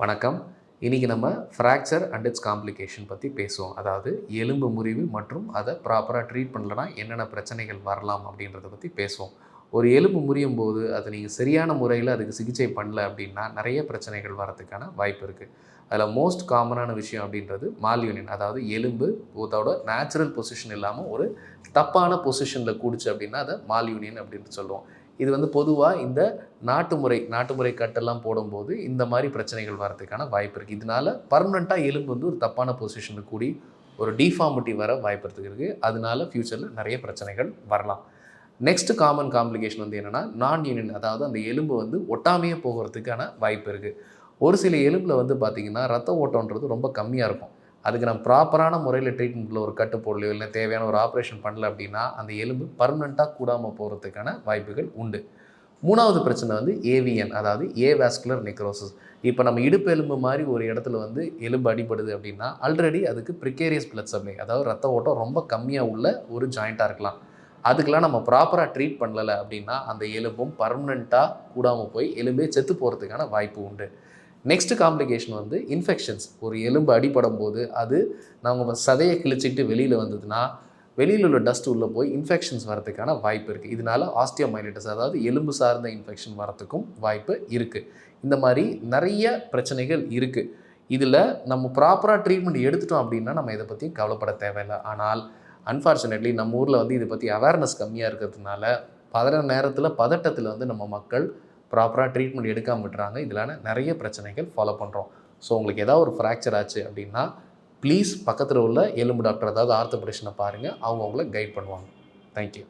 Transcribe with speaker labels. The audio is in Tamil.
Speaker 1: வணக்கம். இன்றைக்கி நம்ம ஃப்ராக்சர் அண்ட் இட்ஸ் காம்ப்ளிகேஷன் பற்றி பேசுவோம். அதாவது எலும்பு முறிவு மற்றும் அதை ப்ராப்பராக ட்ரீட் பண்ணலனா என்னென்ன பிரச்சனைகள் வரலாம் அப்படின்றத பற்றி பேசுவோம். ஒரு எலும்பு முறியும் போது அதை நீங்கள் சரியான முறையில் அதுக்கு சிகிச்சை பண்ணல அப்படின்னா நிறைய பிரச்சனைகள் வரதுக்கான வாய்ப்பு இருக்குது அதில் மோஸ்ட் காமனான விஷயம் அப்படின்றது மால்யூனியன் அதாவது எலும்பு அதோட நேச்சுரல் பொசிஷன் இல்லாமல் ஒரு தப்பான பொசிஷனில் கூடிச்சு அப்படின்னா அதை மால்யூனியன் அப்படின்னு சொல்லுவோம். இது வந்து பொதுவாக இந்த நாட்டு முறை நாட்டு முறை கட்டெல்லாம் போடும்போது இந்த மாதிரி பிரச்சனைகள் வரதுக்கான வாய்ப்பு இருக்குது இதனால பர்மனெண்ட்டாக எலும்பு வந்து ஒரு தப்பான பொசிஷனில் கூடி ஒரு டிஃபார்மிட்டி வர வாய்ப்பு இருக்குது அதனால ஃப்யூச்சரில் நிறைய பிரச்சனைகள் வரலாம். நெக்ஸ்ட் காமன் காம்ப்ளிகேஷன் வந்து என்னென்னா நான் யூனியன் அதாவது அந்த எலும்பு வந்து ஒட்டாமையே போகிறதுக்கான வாய்ப்பு இருக்குது ஒரு சில எலும்பில் வந்து பார்த்திங்கன்னா ரத்த ஓட்டம்ன்றது ரொம்ப கம்மியாக இருக்கும். அதுக்கு நம்ம ப்ராப்பரான முறையில் ட்ரீட்மெண்ட்டில் ஒரு கட்டு போடலையோ இல்லை தேவையான ஒரு ஆப்ரேஷன் பண்ணல அப்படின்னா அந்த எலும்பு பர்மனெண்ட்டாக கூடாமல் போகிறதுக்கான வாய்ப்புகள் உண்டு. மூணாவது பிரச்சனை வந்து ஏவிஎன் அதாவது ஏவாஸ்குலர் நெக்ரோசஸ் இப்போ நம்ம இடுப்பு எலும்பு மாதிரி ஒரு இடத்துல வந்து எலும்பு அடிபடுது அப்படின்னா ஆல்ரெடி அதுக்கு ப்ரிகேரியஸ் பிளட் சப்ளை அதாவது ரத்த ஓட்டம் ரொம்ப கம்மியாக உள்ள ஒரு ஜாயிண்ட்டாக இருக்கலாம். அதுக்கெலாம் நம்ம ப்ராப்பராக ட்ரீட் பண்ணலை அப்படின்னா அந்த எலும்பும் பர்மனெண்ட்டாக கூடாமல் போய் எலும்பே செத்து போகிறதுக்கான வாய்ப்பு உண்டு. நெக்ஸ்ட் காம்ப்ளிகேஷன் வந்து இன்ஃபெக்ஷன்ஸ் ஒரு எலும்பு அடிபடும் போது அது நம்ம சதையை கிழிச்சிக்கிட்டு வெளியில் வந்ததுன்னா வெளியில் உள்ள டஸ்ட் உள்ளே போய் இன்ஃபெக்ஷன்ஸ் வரதுக்கான வாய்ப்பு இருக்குது இதனால் ஆஸ்டியோமைலிட்டஸ் அதாவது எலும்பு சார்ந்த இன்ஃபெக்ஷன் வரத்துக்கும் வாய்ப்பு இருக்குது இந்த மாதிரி நிறைய பிரச்சனைகள் இருக்குது இதில் நம்ம ப்ராப்பராக ட்ரீட்மெண்ட் எடுத்துட்டோம் அப்படின்னா நம்ம இதை பற்றி கவலைப்பட தேவையில்லை. ஆனால் அன்ஃபார்ச்சுனேட்லி நம்ம ஊரில் வந்து இதை பற்றி அவேர்னஸ் கம்மியாக இருக்கிறதுனால பதற நேரத்தில் பதட்டத்தில் வந்து நம்ம மக்கள் ப்ராப்பராக ட்ரீட்மெண்ட் எடுக்காமல் விட்டுறாங்க. இதில் நிறைய பிரச்சனைகள் ஃபாலோ பண்ணுறோம் ஸோ உங்களுக்கு ஏதாவது ஒரு ஃப்ராக்சர் ஆச்சு அப்படின்னா ப்ளீஸ் பக்கத்தில் உள்ள எலும்பு டாக்டர் அதாவது ஆர்த்தோபடிஷனை பாருங்கள் அவங்க உங்களை கைட் பண்ணுவாங்க. தேங்க்யூ